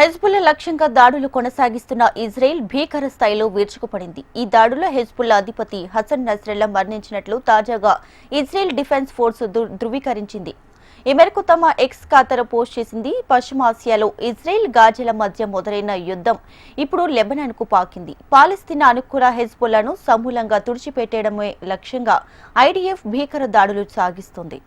లక్ష్యంగా దాడులు కొనసాగిస్తున్న ఇజ్రాయెల్ భీకర స్థాయిలో విరుచుకుపడింది. ఈ దాడుల్లో హెజ్బుల్లా అధిపతి హసన్ నస్రెల్లా మరణించినట్లు తాజాగా ఇజ్రాయెల్ డిఫెన్స్ ఫోర్స్ ధృవీకరించింది. ఈ మేరకు తమ ఎక్స్ ఖాతాలో పోస్ట్ చేసింది పశ్చిమాసియాలో ఇజ్రాయెల్ గాజాల మధ్య మొదలైన యుద్ధం ఇప్పుడు లెబనాన్కు పాకింది. పాలస్తీనా అనుకూల హెజ్బుల్లాను సమూలంగా తుడిచిపెట్టడమే లక్ష్యంగా ఐడీఎఫ్ భీకర దాడులు సాగిస్తుంది.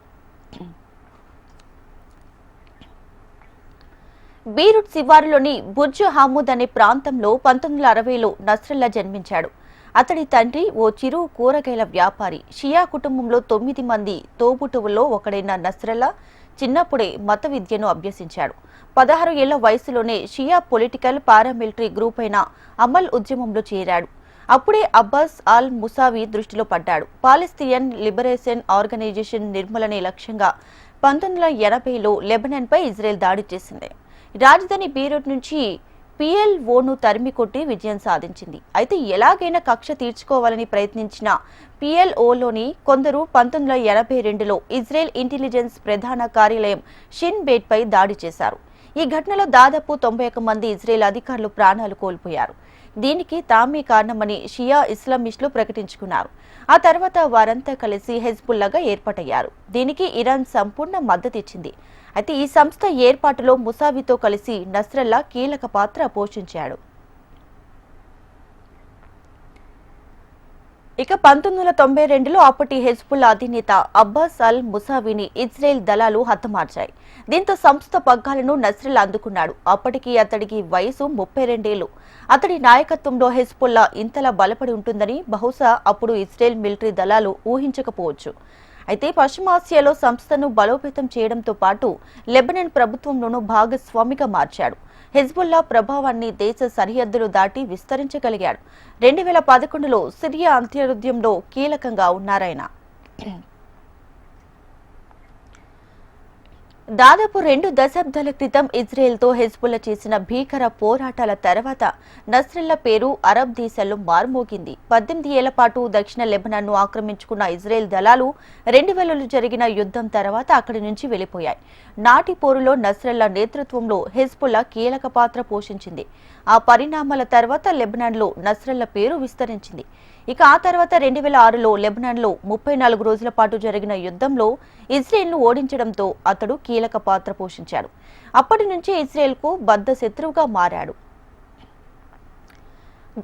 బీరుట్ శివారులోని బుర్జు హామూద్ అనే ప్రాంతంలో పంతొమ్మిది వందల అరవైలో నస్రల్లా జన్మించాడు. అతడి తండ్రి ఓ చిరు కూరగాయల వ్యాపారి. షియా కుటుంబంలో తొమ్మిది మంది తోబుటువుల్లో ఒకడైన నస్రల్లా చిన్నప్పుడే మత విద్యను అభ్యసించాడు. పదహారు ఏళ్ళ వయసులోనే షియా పొలిటికల్ పారామిలిటరీ గ్రూప్ అయిన అమల్ ఉద్యమంలో చేరాడు. అప్పుడే అబ్బాస్ అల్ ముసావి దృష్టిలో పడ్డాడు. పాలిస్తీయన్ లిబరేషన్ ఆర్గనైజేషన్ నిర్మూలనే లక్ష్యంగా పంతొమ్మిది వందల ఎనభైలో లెబనాన్పై ఇజ్రాయెల్ దాడి చేసింది. రాజధాని బీరూట్ నుంచి పిఎల్ఓను తరిమి కొట్టి విజయం సాధించింది. అయితే ఎలాగైనా కక్ష తీర్చుకోవాలని ప్రయత్నించిన పిఎల్ఓలోని కొందరు పంతొమ్మిది వందల ఎనభై రెండులో ఇజ్రాయెల్ ఇంటెలిజెన్స్ ప్రధాన కార్యాలయం షిన్ బేట్పై దాడి చేశారు. ఈ ఘటనలో దాదాపు తొంభై ఒక్క మంది ఇజ్రాయెల్ అధికారులు ప్రాణాలు కోల్పోయారు. దీనికి తామే కారణమని షియా ఇస్లామిస్టులు ప్రకటించుకున్నారు. ఆ తర్వాత వారంతా కలిసి హెజ్బుల్లాగా ఏర్పాటయ్యారు. దీనికి ఇరాన్ సంపూర్ణ మద్దతిచ్చింది అయితే ఈ సంస్థ ఏర్పాటులో ముసావితో కలిసి నస్రల్లా కీలక పాత్ర పోషించాడు. ఇక పంతొమ్మిది వందల తొంభై రెండులో అప్పటి హెజ్బుల్ అధినేత అబ్బాస్ అల్ ముసావిని ఇజ్రాయెల్ దళాలు హతమార్చాయి. దీంతో సంస్థ పగ్గాలను నస్రిల్ అందుకున్నాడు. అప్పటికి అతడికి వయసు ముప్పై రెండేళ్ళు అతడి నాయకత్వంలో హెజ్బుల్లా ఇంతలా బలపడి ఉంటుందని బహుశా అప్పుడు ఇజ్రాయెల్ మిలిటరీ దళాలు ఊహించకపోవచ్చు. అయితే పశ్చిమాసియాలో సంస్థను బలోపేతం చేయడంతో పాటు లెబనన్ ప్రభుత్వంలోనూ భాగస్వామిగా మార్చాడు. హెజ్బుల్లా ప్రభావాన్ని దేశ సరిహద్దులు దాటి విస్తరించగలిగాడు. రెండు వేల పదకొండులో సిరియా అంత్యోద్యంలో కీలకంగా ఉన్నారాయన దాదాపు రెండు దశాబ్దాల క్రితం ఇజ్రాయెల్తో హెజ్బుల్లా చేసిన భీకర పోరాటాల తర్వాత నస్రల్లా పేరు అరబ్ దేశాల్లో మారుమోగింది. పద్దెనిమిది ఏళ్ళ పాటు దక్షిణ లెబనాన్ను ఆక్రమించుకున్న ఇజ్రాయెల్ దళాలు రెండు వేలలో జరిగిన యుద్ధం తర్వాత అక్కడి నుంచి వెళ్ళిపోయాయి నాటి పోరులో నస్రల్లా నేతృత్వంలో హెజ్బుల్లా కీలక పాత్ర పోషించింది. ఆ పరిణామాల తర్వాత లెబనాన్లో నస్రల్లా పేరు విస్తరించింది. ఇక ఆ తర్వాత రెండు వేల ఆరులో లెబనాన్లో ముప్పై నాలుగు రోజుల పాటు జరిగిన యుద్ధంలో ఇజ్రాయెల్ను ఓడించడంతో అతడు కీలక పాత్ర పోషించాడు. అప్పటి నుంచి ఇజ్రాయెల్కు బద్ద శత్రువుగా మారాడు.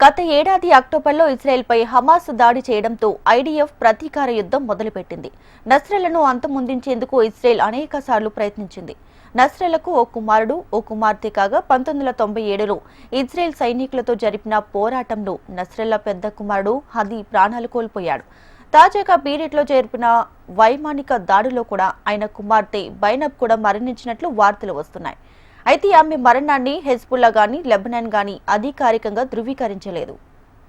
గత ఏడాది అక్టోబర్లో ఇజ్రాయెల్పై హమాస్ దాడి చేయడంతో ఐడీఎఫ్ ప్రతీకార యుద్ధం మొదలుపెట్టింది. నస్రలను అంతమొందించేందుకు ఇజ్రాయెల్ అనేక సార్లు ప్రయత్నించింది. నస్రెలకు ఓ కుమారుడు ఓ కుమార్తె కాగా పంతొమ్మిది వందల తొంభై ఏడులో ఇజ్రాయెల్ సైనికులతో జరిపిన పోరాటంలో నస్రెల పెద్ద కుమారుడు హది ప్రాణాలు కోల్పోయాడు. తాజాగా బీరెట్లో జరిపిన వైమానిక దాడిలో కూడా ఆయన కుమార్తె బైనబ్ కూడా మరణించినట్లు వార్తలు వస్తున్నాయి. అయితే ఆమె మరణాన్ని హెజ్బుల్లా గాని లెబనాన్ గాని అధికారికంగా ధృవీకరించలేదు.